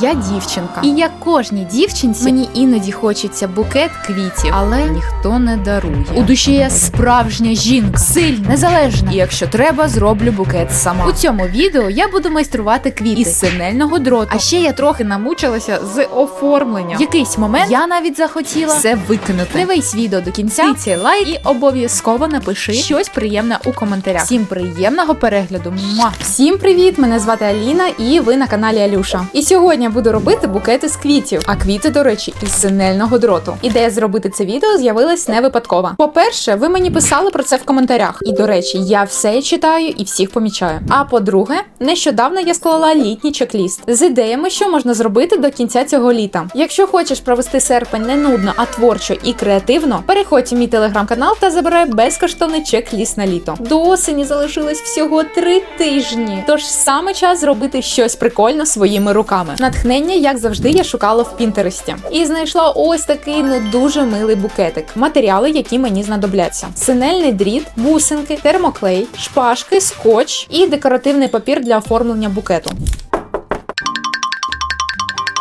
Я дівчинка, і як кожній дівчинці мені іноді хочеться букет квітів, але ніхто не дарує. У душі я справжня жінка, сильна, незалежна. І якщо треба, зроблю букет сама. У цьому відео я буду майструвати квіти із синельного дроту. А ще я трохи намучилася з оформленням. В якийсь момент я навіть захотіла все викинути. Дивись відео до кінця, цей лайк і обов'язково напиши щось приємне у коментарях. Всім приємного перегляду. Муа! Всім привіт! Мене звати Аліна, і ви на каналі Алюша. І сьогодні я буду робити букети з квітів. А квіти, до речі, із синельного дроту. Ідея зробити це відео з'явилась не випадково. По-перше, ви мені писали про це в коментарях. І до речі, я все читаю і всіх помічаю. А по-друге, нещодавно я склала літній чек-ліст з ідеями, що можна зробити до кінця цього літа. Якщо хочеш провести серпень не нудно, а творчо і креативно, переходь у мій телеграм-канал та забирай безкоштовний чек-ліст на літо. До осені залишилось всього три тижні. Тож саме час зробити щось прикольно своїми руками. Натхнення, як завжди, я шукала в Пінтересті і знайшла ось такий ну дуже милий букетик. Матеріали, які мені знадобляться: синельний дріт, бусинки, термоклей, шпажки, скотч і декоративний папір для оформлення букету.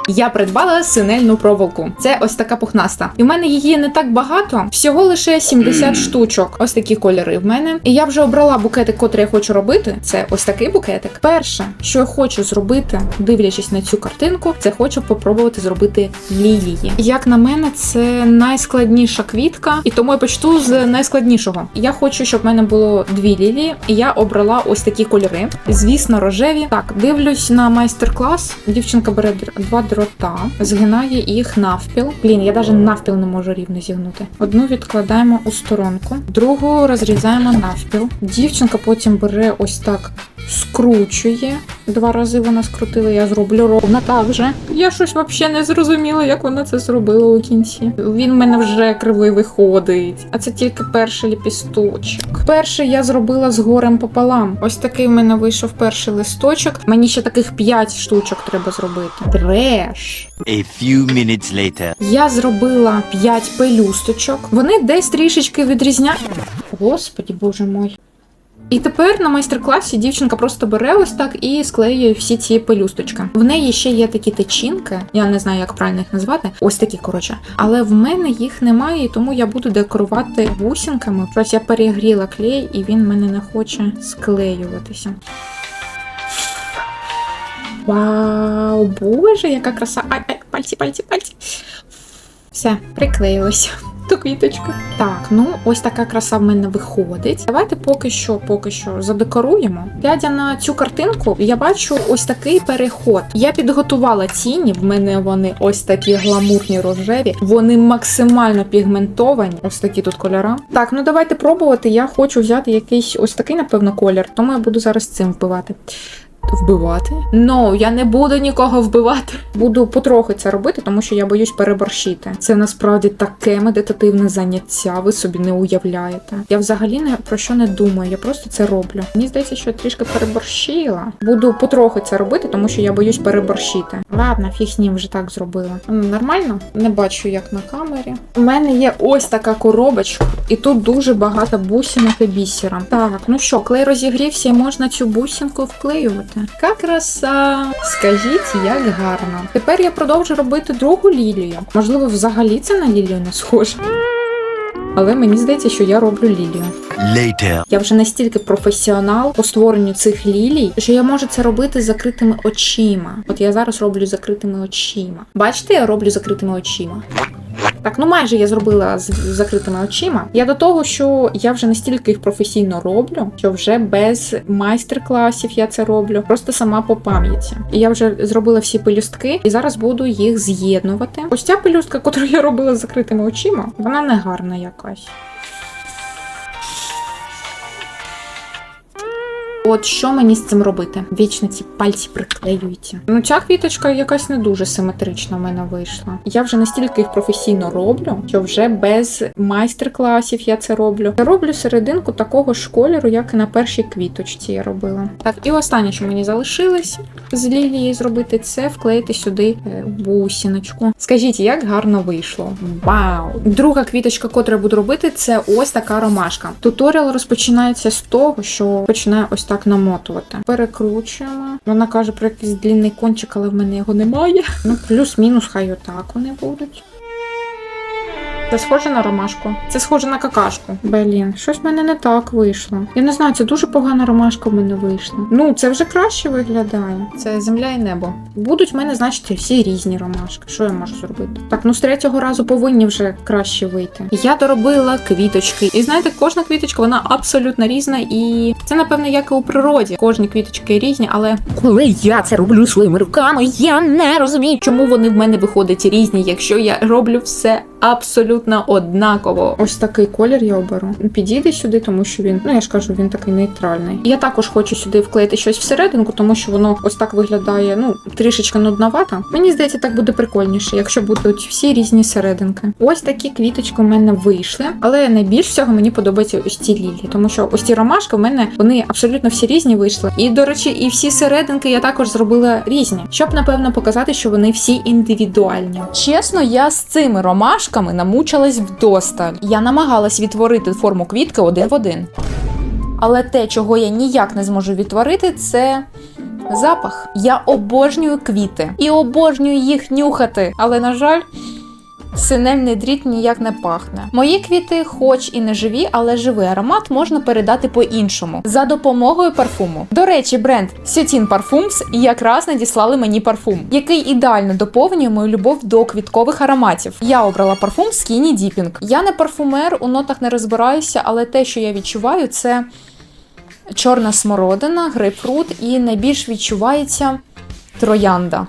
Я придбала синельну проволоку. Це ось така пухнаста. І в мене її не так багато, всього лише 70 штучок. Ось такі кольори в мене. І я вже обрала букетик, котрий я хочу робити. Це ось такий букетик. Перше, що я хочу зробити, дивлячись на цю картинку, це хочу попробувати зробити лілії. Як на мене, це найскладніша квітка, і тому я почну з найскладнішого. Я хочу, щоб в мене було дві лілії, і я обрала ось такі кольори. Звісно, рожеві. Так, дивлюсь на майстер-клас. Дівчинка бере два дрота, згинає їх навпіл. Блін, я навіть навпіл не можу рівно зігнути. Одну відкладаємо у сторонку, другу розрізаємо навпіл. Дівчинка потім бере ось так. Скручує. Два рази вона скрутила, я зроблю ровно так же. Я щось взагалі не зрозуміла, як вона це зробила у кінці. Він в мене вже кривий виходить. А це тільки перший ліпісточок. Перший я зробила з горем пополам. Ось такий в мене вийшов перший листочок. Мені ще таких 5 штучок треба зробити. Треш. A few minutes later. Я зробила 5 пелюсточок. Вони десь трішечки відрізняють. Господі, боже мой. І тепер на майстер-класі дівчинка просто бере ось так і склеює всі ці пелюсточки. В неї ще є такі течінки, я не знаю, як правильно їх назвати. Ось такі, коротше. Але в мене їх немає, і тому я буду декорувати бусинками. Щось я перегріла клей, і він в мене не хоче склеюватися. Вау, боже, яка краса! Ай, ай, пальці, пальці, пальці. Все, приклеїлося. Ту квіточку. Так, ну ось така краса в мене виходить. Давайте поки що, поки що задекоруємо. Глядя на цю картинку, я бачу ось такий переход. Я підготувала тіні. В мене вони ось такі гламурні рожеві. Вони максимально пігментовані. Ось такі тут кольора. Так, ну давайте пробувати. Я хочу взяти якийсь ось такий, напевно, колір, тому я буду зараз цим вбивати. Вбивати? Ну, я не буду нікого вбивати. Буду потрохи це робити, тому що я боюсь переборщити. Це насправді таке медитативне заняття, ви собі не уявляєте. Я взагалі не про що не думаю, я просто це роблю. Мені здається, що я трішки переборщила. Буду потрохи це робити, тому що я боюсь переборщити. Ладно, фіг з вже так зробила. Нормально? Не бачу, як на камері. У мене є ось така коробочка, і тут дуже багато бусинок і бісера. Так, ну що, клей розігрівся і можна цю бусинку вклеювати. Яка краса! Скажіть, як гарно. Тепер я продовжу робити другу лілію. Можливо, взагалі це на лілію не схоже. Але мені здається, що я роблю лілію. Later. Я вже настільки професіонал по створенню цих лілій, що я можу це робити з закритими очима. От я зараз роблю з закритими очима. Бачите, я роблю з закритими очима. Так, ну майже я зробила з закритими очима. Я до того, що я вже настільки їх професійно роблю, що вже без майстер-класів я це роблю, просто сама по пам'яті. І я вже зробила всі пелюстки, і зараз буду їх з'єднувати. Ось ця пелюстка, яку я робила з закритими очима, вона не гарна якась. От що мені з цим робити? Вічно ці пальці приклеюються. Ну ця квіточка якась не дуже симетрична в мене вийшла. Я вже настільки їх професійно роблю, що вже без майстер-класів я це роблю. Я роблю серединку такого ж кольору, як і на першій квіточці я робила. Так, і останнє, що мені залишилось з лілії зробити, це вклеїти сюди е, бусіночку. Скажіть, як гарно вийшло. Вау! Друга квіточка, котру я буду робити, це ось така ромашка. Туторіал розпочинається з того, що починаю ось так намотувати. Перекручуємо. Вона каже про якийсь длінний кончик, але в мене його немає. Ну, плюс-мінус, хай отак вони будуть. Це схоже на ромашку. Це схоже на какашку. Блін, щось в мене не так вийшло. Я не знаю, це дуже погана ромашка в мене вийшла. Ну, це вже краще виглядає. Це земля і небо. Будуть в мене, значить, всі різні ромашки. Що я можу зробити? Так, ну з третього разу повинні вже краще вийти. Я доробила квіточки. І знаєте, кожна квіточка вона абсолютно різна, і це, напевно, як і у природі. Кожні квіточки різні, але коли я це роблю своїми руками, я не розумію, чому вони в мене виходять різні, якщо я роблю все абсолютно однаково. Ось такий колір я оберу. Підійде сюди, тому що він, ну я ж кажу, він такий нейтральний. Я також хочу сюди вклеїти щось всерединку, тому що воно ось так виглядає, ну трішечки нудновато. Мені здається, так буде прикольніше, якщо будуть всі різні серединки. Ось такі квіточки у мене вийшли, але найбільш всього мені подобаються ось ці лілії, тому що ось ці ромашки в мене вони абсолютно всі різні вийшли. І до речі, і всі серединки я також зробила різні, щоб напевно показати, що вони всі індивідуальні. Чесно, я з цими ромашками намучилась вдосталь. Я намагалась відтворити форму квітки один в один. Але те, чого я ніяк не зможу відтворити, це запах. Я обожнюю квіти і обожнюю їх нюхати. Але, на жаль, синельний дріт ніяк не пахне. Мої квіти, хоч і не живі, але живий аромат можна передати по-іншому за допомогою парфуму. До речі, бренд Сютін Parfums якраз надіслали мені парфум, який ідеально доповнює мою любов до квіткових ароматів. Я обрала парфум Skinny Dipping. Я не парфумер, у нотах не розбираюся, але те, що я відчуваю, це чорна смородина, грейпфрут і найбільш відчувається троянда.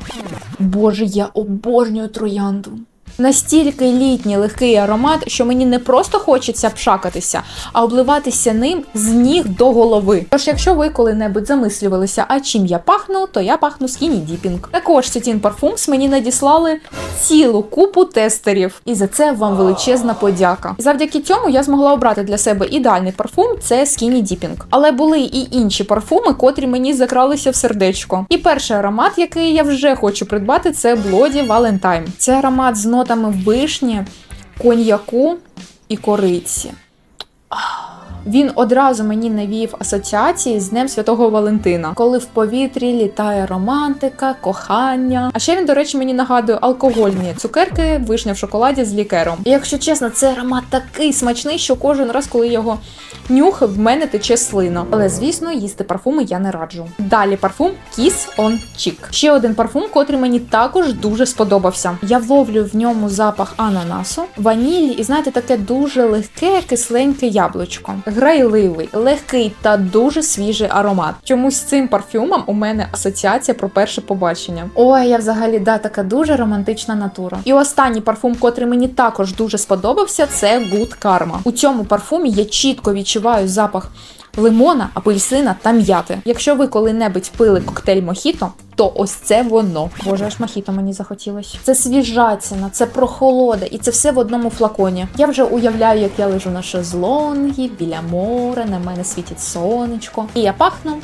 Боже, я обожнюю троянду. Настільки літній легкий аромат, що мені не просто хочеться пшакатися, а обливатися ним з ніг до голови. Тож, якщо ви коли-небудь замислювалися, а чим я пахну, то я пахну Skinny Dipping. Також Cetin Parfums мені надіслали цілу купу тестерів, і за це вам величезна подяка. Завдяки цьому я змогла обрати для себе ідеальний парфум це Skinny Dipping. Але були і інші парфуми, котрі мені закралися в сердечко. І перший аромат, який я вже хочу придбати, це Bloody Valentine. Це аромат з нотами вишні, коньяку і кориці. Він одразу мені навів асоціації з Днем Святого Валентина, коли в повітрі літає романтика, кохання. А ще він, до речі, мені нагадує алкогольні цукерки, вишня в шоколаді з лікером. І якщо чесно, цей аромат такий смачний, що кожен раз, коли його нюхаю, в мене тече слина. Але звісно, їсти парфуми я не раджу. Далі парфум Kiss on Cheek. Ще один парфум, котрий мені також дуже сподобався. Я вловлю в ньому запах ананасу, ванілі, і знаєте, таке дуже легке, кисленьке яблучко. Грайливий, легкий та дуже свіжий аромат. Чомусь з цим парфюмом у мене асоціація про перше побачення. Ой, я взагалі да така дуже романтична натура. І останній парфум, котрий мені також дуже сподобався, це Good Karma. У цьому парфумі я чітко відчуваю запах. Лимона, апельсина та м'яти. Якщо ви коли-небудь пили коктейль Мохіто, то ось це воно. Боже, аж мохіто мені захотілось. Це свіжаціна, це прохолода, і це все в одному флаконі. Я вже уявляю, як я лежу на шезлонгі біля моря, на мене світить сонечко, і я пахну.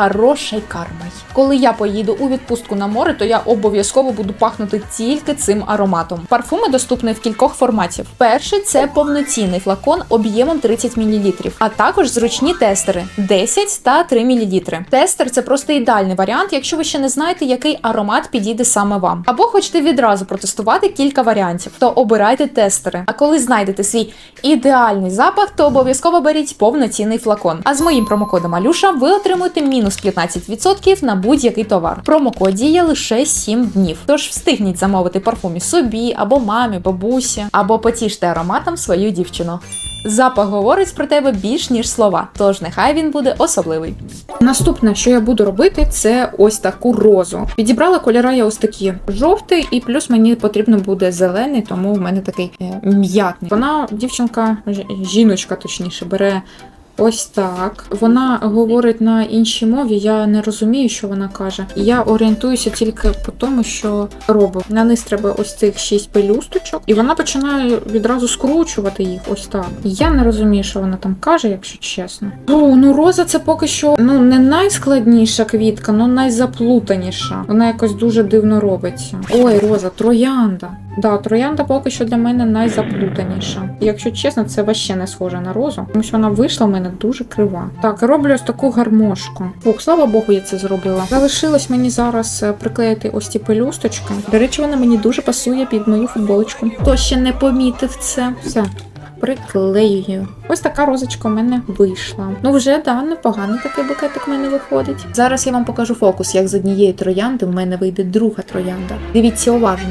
Хорошою кармою. Коли я поїду у відпустку на море, то я обов'язково буду пахнути тільки цим ароматом. Парфуми доступні в кількох форматів. Перший це повноцінний флакон об'ємом 30 мл, а також зручні тестери 10 та 3 мл. Тестер це просто ідеальний варіант, якщо ви ще не знаєте, який аромат підійде саме вам. Або хочете відразу протестувати кілька варіантів, то обирайте тестери. А коли знайдете свій ідеальний запах, то обов'язково беріть повноцінний флакон. А з моїм промокодом Алюша ви отримуєте мінус 15% на будь-який товар. Промокод діє лише 7 днів. Тож встигніть замовити парфумі собі, або мамі, бабусі, або потіште ароматом свою дівчину. Запах говорить про тебе більш ніж слова, тож нехай він буде особливий. Наступне, що я буду робити, це ось таку розу. Підібрала кольори я ось такі жовтий, і плюс мені потрібно буде зелений, тому в мене такий е, м'ятний. Вона, дівчинка, жіночка точніше, бере. Ось так. Вона говорить на іншій мові, я не розумію, що вона каже. Я орієнтуюся тільки по тому, що робить. На низ треба ось цих шість пелюсточок, і вона починає відразу скручувати їх. Ось так. Я не розумію, що вона там каже, якщо чесно. О, ну роза це поки що ну не найскладніша квітка, ну найзаплутаніша. Вона якось дуже дивно робиться. Ой, роза, троянда. Да, троянда поки що для мене найзаплутаніша. Якщо чесно, це вообще не схоже на розу, тому що вона вийшла в мене дуже крива. Так, роблю ось таку гармошку. Ох, слава Богу, я це зробила. Залишилось мені зараз е, приклеїти ось ці пелюсточки. До речі, вона мені дуже пасує під мою футболочку. Хто ще не помітив це? Все. Приклеюю. Ось така розочка у мене вийшла. Ну вже да, непоганий такий букетик в мене виходить. Зараз я вам покажу фокус, як з однієї троянди в мене вийде друга троянда. Дивіться уважно.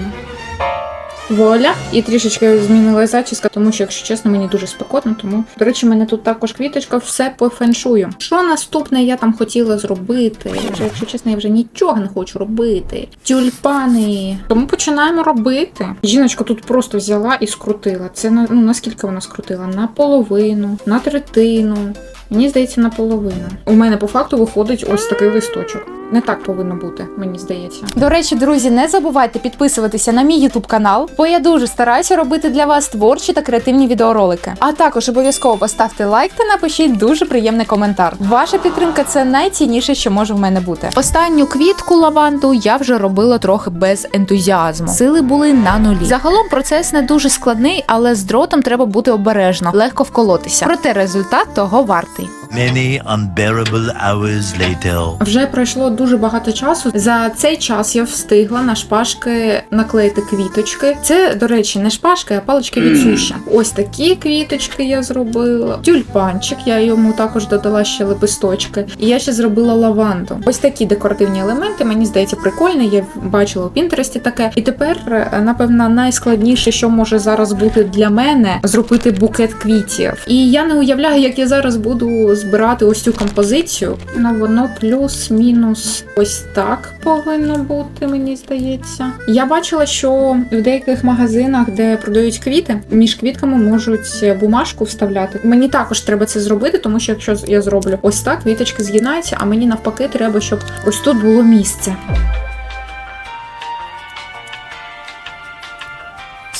Воля. І трішечки змінила зачіска, тому що, якщо чесно, мені дуже спекотно. Тому, до речі, мене тут також квіточка, все по феншую. Що наступне я там хотіла зробити? Вже, якщо чесно, я вже нічого не хочу робити. Тюльпани. Тому починаємо робити. Жіночка тут просто взяла і скрутила. Це на ну наскільки вона скрутила? На половину, на третину. Мені здається, наполовину. У мене по факту виходить ось такий листочок. Не так повинно бути, мені здається. До речі, друзі, не забувайте підписуватися на мій YouTube канал, бо я дуже стараюся робити для вас творчі та креативні відеоролики. А також обов'язково поставте лайк та напишіть дуже приємний коментар. Ваша підтримка це найцінніше, що може в мене бути. Останню квітку лаванду я вже робила трохи без ентузіазму. Сили були на нулі. Загалом процес не дуже складний, але з дротом треба бути обережно, легко вколотися. Проте результат того вартий. Many unbearable hours later. Вже пройшло дуже багато часу. За цей час я встигла на шпажки наклеїти квіточки. Це, до речі, не шпажки, а палички від суші. Ось такі квіточки я зробила. Тюльпанчик, я йому також додала ще лепесточки. І я ще зробила лаванду. Ось такі декоративні елементи. Мені здається, прикольно. Я бачила у Пінтересті таке. І тепер, е, напевно, найскладніше, що може зараз бути для мене, зробити букет квітів. І я не уявляю, як я зараз буду збирати ось цю композицію. Ну воно плюс-мінус ось так повинно бути, мені здається. Я бачила, що в деяких магазинах, де продають квіти, між квітками можуть бумажку вставляти. Мені також треба це зробити, тому що якщо я зроблю ось так, квіточки з'єднаються, а мені навпаки треба, щоб ось тут було місце.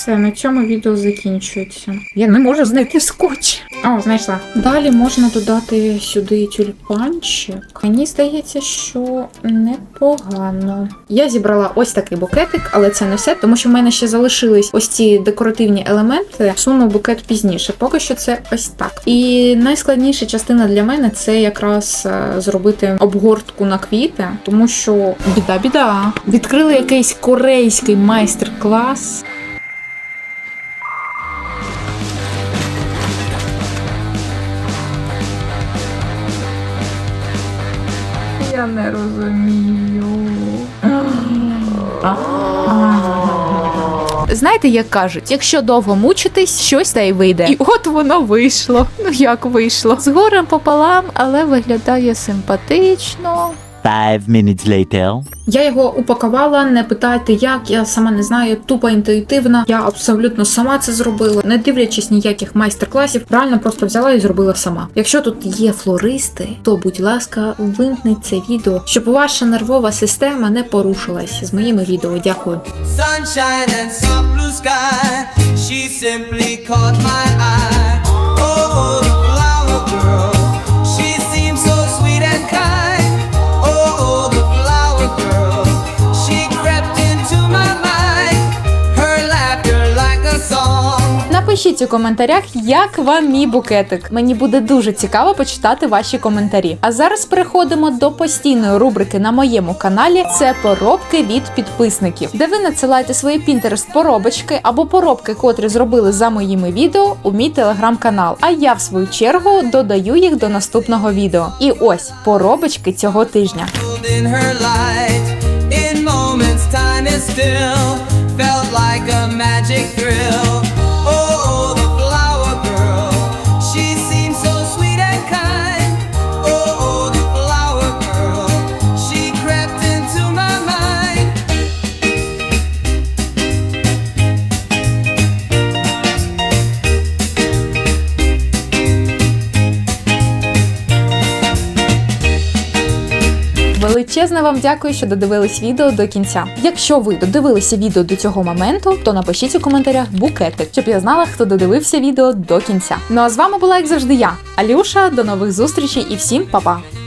Все, на цьому відео закінчується. Я не можу знайти скотч. О, знайшла. Далі можна додати сюди тюльпанчик. Мені здається, що непогано. Я зібрала ось такий букетик, але це не все, тому що в мене ще залишились ось ці декоративні елементи. Суну букет пізніше. Поки що це ось так. І найскладніша частина для мене це якраз е, зробити обгортку на квіти, тому що біда-біда. Відкрили якийсь корейський майстер-клас. Я не розумію. Знаєте, як кажуть, якщо довго мучитись, щось та й вийде. І от воно вийшло. Ну як вийшло? З горем пополам, але виглядає симпатично. Five minutes later. Я його упакувала, не питайте як, я сама не знаю, тупо інтуїтивно. Я абсолютно сама це зробила, не дивлячись ніяких майстер-класів, реально просто взяла і зробила сама. Якщо тут є флористи, то будь ласка, вимкніть це відео, щоб ваша нервова система не порушилась з моїми відео. Дякую. sunshine and soft blue sky. She simply caught my eye. Напишіть у коментарях, як вам мій букетик. Мені буде дуже цікаво почитати ваші коментарі. А зараз переходимо до постійної рубрики на моєму каналі. Це поробки від підписників, де ви надсилаєте свої Pinterest поробочки або поробки, котрі зробили за моїми відео у мій телеграм-канал. А я в свою чергу додаю їх до наступного відео. І ось поробочки цього тижня. Felt like a magic thrill. Величезне вам дякую, що додивились відео до кінця. Якщо ви додивилися відео до цього моменту, то напишіть у коментарях букетик, щоб я знала, хто додивився відео до кінця. Ну а з вами була, як завжди, я, Алюша. До нових зустрічей і всім па-па!